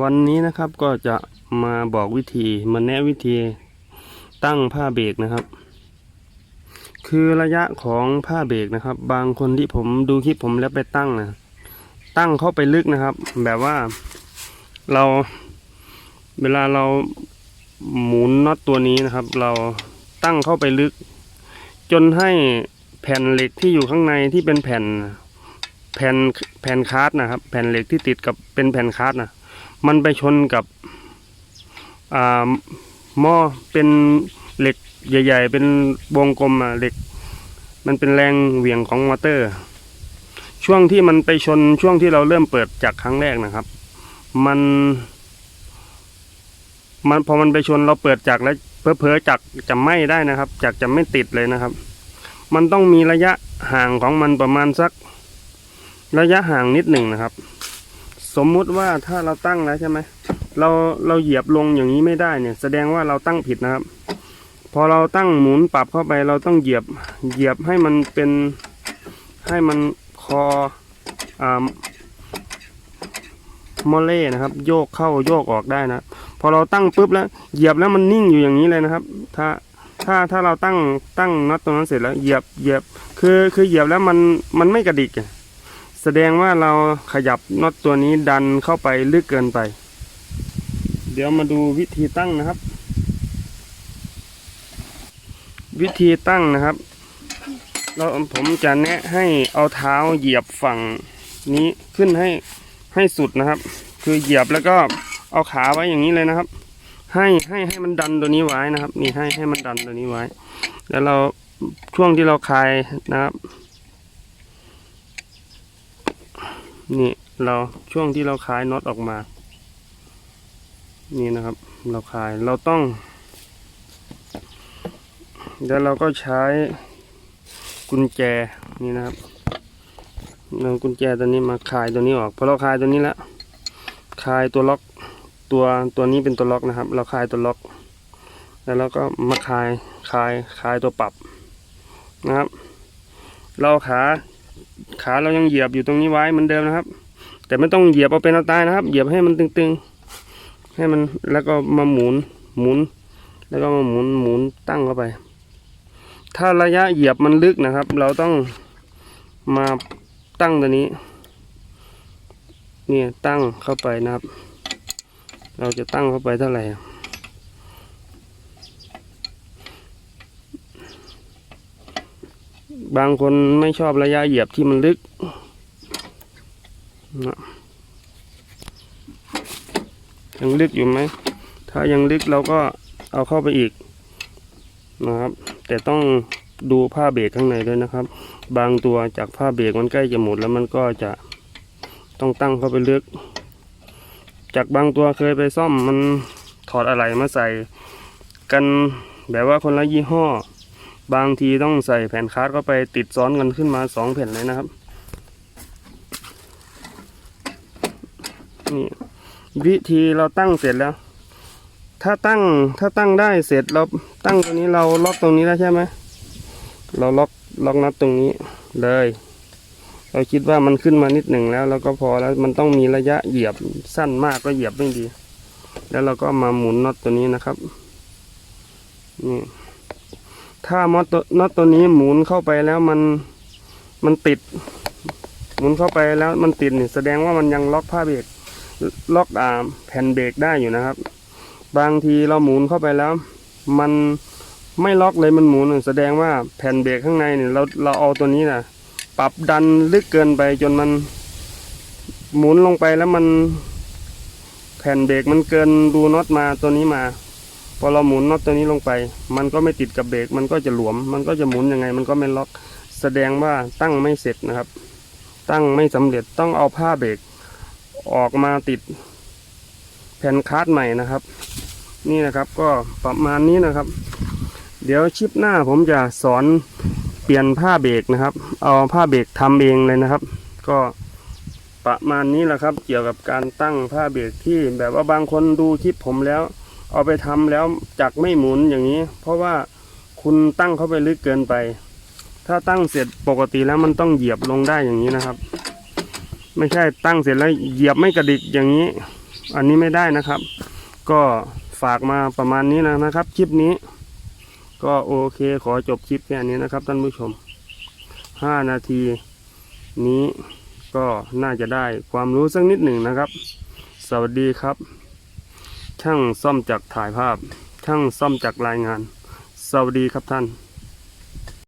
วันนี้นะครับก็จะมาบอกวิธีมาแนะวิธีตั้งผ้าเบรกนะครับ คือระยะของผ้าเบรกนะครับ บางคนที่ผมดูคลิปผมแล้วไปตั้งนะตั้งเข้าไปลึกนะครับ แบบว่าเราเวลาเราหมุนน็อตตัวนี้นะครับ เราตั้งเข้าไปลึก จนให้แผ่นเหล็กที่อยู่ข้างในที่เป็นแผ่นแผ่นแผ่นคาร์ดนะครับ แผ่นเหล็กที่ติดกับเป็นแผ่นคาร์ดนะ มันไปชนกับอ่าหม้อเป็นเหล็กใหญ่ ๆ เป็นวงกลมอะเหล็ก มันเป็นแรงเหวี่ยงของมอเตอร์ ช่วงที่มันไปชนช่วงที่เราเริ่มเปิดจากครั้งแรกนะครับ มัน มันพอมันไปชนเราเปิดจากแล้วเพอๆจากจะไหม้ได้นะครับ จากจะไม่ติดเลยนะครับ มันต้องมีระยะห่างของมันประมาณสัก ระยะห่างนิดหนึ่งนะครับ สมมุติว่าถ้าเราตั้งแล้วใช่ไหมเราเราเหยียบลงอย่างนี้ไม่ได้เนี่ย แสดงว่าเราตั้งผิดนะครับ พอเราตั้งหมุนปรับเข้าไป เราต้องเหยียบเหยียบให้มันเป็นให้มันคออ่ามอเล่นะครับ โยกเข้าโยกออกได้นะพอเราตั้งปุ๊บแล้วเหยียบแล้วมันนิ่งอยู่อย่างนี้เลยนะครับ ถ้าถ้าถ้าเราตั้งตั้งน็อตตรงนั้นเสร็จแล้วเหยียบเหยียบคือคือเหยียบแล้วมันมันไม่กระดิกอะ แสดงว่าเราขยับน็อตตัวนี้ดันเข้าไปลึกเกินไป เดี๋ยวมาดูวิธีตั้งนะครับ วิธีตั้งนะครับ เราผมจะแนะให้เอาเท้าเหยียบฝั่งนี้ขึ้นให้ให้สุดนะครับ คือเหยียบแล้วก็เอาขาไว้อย่างนี้เลยนะครับ ให้ให้ให้มันดันตัวนี้ไว้นะครับ นี่ให้ให้มันดันตัวนี้ไว้ แล้วเราช่วงที่เราคลายนะครับ นี่เราช่วงที่เราคลายน็อตออกมา นี่นะครับ เราคลายเราต้อง แล้วเราก็ใช้กุญแจนี่นะครับเรากุญแจตัวนี้มาคลายตัวนี้ออกพอเราคลายตัวนี้แล้วคลายตัวล็อกตัวตัวนี้เป็นตัวล็อกนะครับ เราคลายตัวล็อก แล้วเราก็มาคลายคลายคลายตัวปรับนะครับ เราขา ขาเรายังเหยียบอยู่ตรงนี้ไว้เหมือนเดิมนะครับ แต่ไม่ต้องเหยียบเอาเป็นเอาตายนะครับ เหยียบให้มันตึงๆ ให้มันแล้วก็มาหมุนหมุน แล้วก็มาหมุนหมุนตั้งเข้าไป ถ้าระยะเหยียบมันลึกนะครับ เราต้องมาตั้งตัวนี้เนี่ยตั้งเข้าไปนะครับ เราจะตั้งเข้าไปเท่าไหร่ บางคนไม่ชอบระยะเหยียบที่มันลึกนะยังลึกอยู่ไหม ถ้ายังลึกเราก็เอาเข้าไปอีกนะครับ แต่ต้องดูผ้าเบรกข้างในด้วยนะครับ บางตัวจากผ้าเบรกมันใกล้จะหมดแล้วมันก็จะต้องตั้งเข้าไปลึก จากบางตัวเคยไปซ่อมมันถอดอะไรมาใส่ กันแบบว่าคนละยี่ห้อ บางทีต้องใส่แผ่นคาร์ดเข้าไปติดซ้อนกันขึ้นมาสองแผ่นเลยนะครับ นี่วิธีเราตั้งเสร็จแล้ว ถ้าตั้งถ้าตั้งได้เสร็จเราตั้งตรงนี้เราล็อกตรงนี้แล้วใช่ไหมเราล็อกล็อกน็อตตรงนี้เลย เราคิดว่ามันขึ้นมานิดหนึ่งแล้วเราก็พอแล้วมันต้องมีระยะเหยียบสั้นมากก็เหยียบไม่ดี แล้วเราก็มาหมุนน็อตตัวนี้นะครับนี่ ถ้ามอตน็อตตัวนี้หมุนเข้าไปแล้วมันมันติด หมุนเข้าไปแล้วมันติดนี่แสดงว่ามันยังล็อกผ้าเบรกล็อกอ่าแผ่นเบรกได้อยู่นะครับ บางทีเราหมุนเข้าไปแล้ว มันไม่ล็อกเลยมันหมุนแสดงว่าแผ่นเบรกข้างในเนี่ยเราเราเอาตัวนี้นะปรับดันลึกเกินไปจนมัน หมุนลงไปแล้วมัน แผ่นเบรกมันเกินรูน็อตมาตัวนี้มา พอเราหมุนน็อตตัวนี้ลงไป มันก็ไม่ติดกับเบรกมันก็จะหลวม มันก็จะหมุนยังไง มันก็ไม่ล็อก แสดงว่าตั้งไม่เสร็จนะครับ ตั้งไม่สำเร็จต้องเอาผ้าเบรกออกมาติดแผ่นคาร์ดใหม่นะครับ นี่นะครับก็ประมาณนี้นะครับ เดี๋ยวชิปหน้าผมจะสอนเปลี่ยนผ้าเบรกนะครับ เอาผ้าเบรกทำเองเลยนะครับ ก็ประมาณนี้แหละครับ เกี่ยวกับการตั้งผ้าเบรกที่แบบว่าบางคนดูคลิปผมแล้ว เอาไปทำแล้วจักไม่หมุนอย่างนี้ เพราะว่าคุณตั้งเข้าไปลึกเกินไป ถ้าตั้งเสร็จปกติแล้วมันต้องเหยียบลงได้อย่างนี้นะครับ ไม่ใช่ตั้งเสร็จแล้วเหยียบไม่กระดิกอย่างนี้ อันนี้ไม่ได้นะครับ ก็ฝากมาประมาณนี้นะนะครับ คลิปนี้ ก็โอเคขอจบคลิปแค่นี้นะครับท่านผู้ชม 5 นาทีนี้ก็น่าจะได้ความรู้สักนิดหนึ่งนะครับ สวัสดีครับ ช่างซ่อมจากถ่ายภาพ ช่างซ่อมจากรายงาน สวัสดีครับท่าน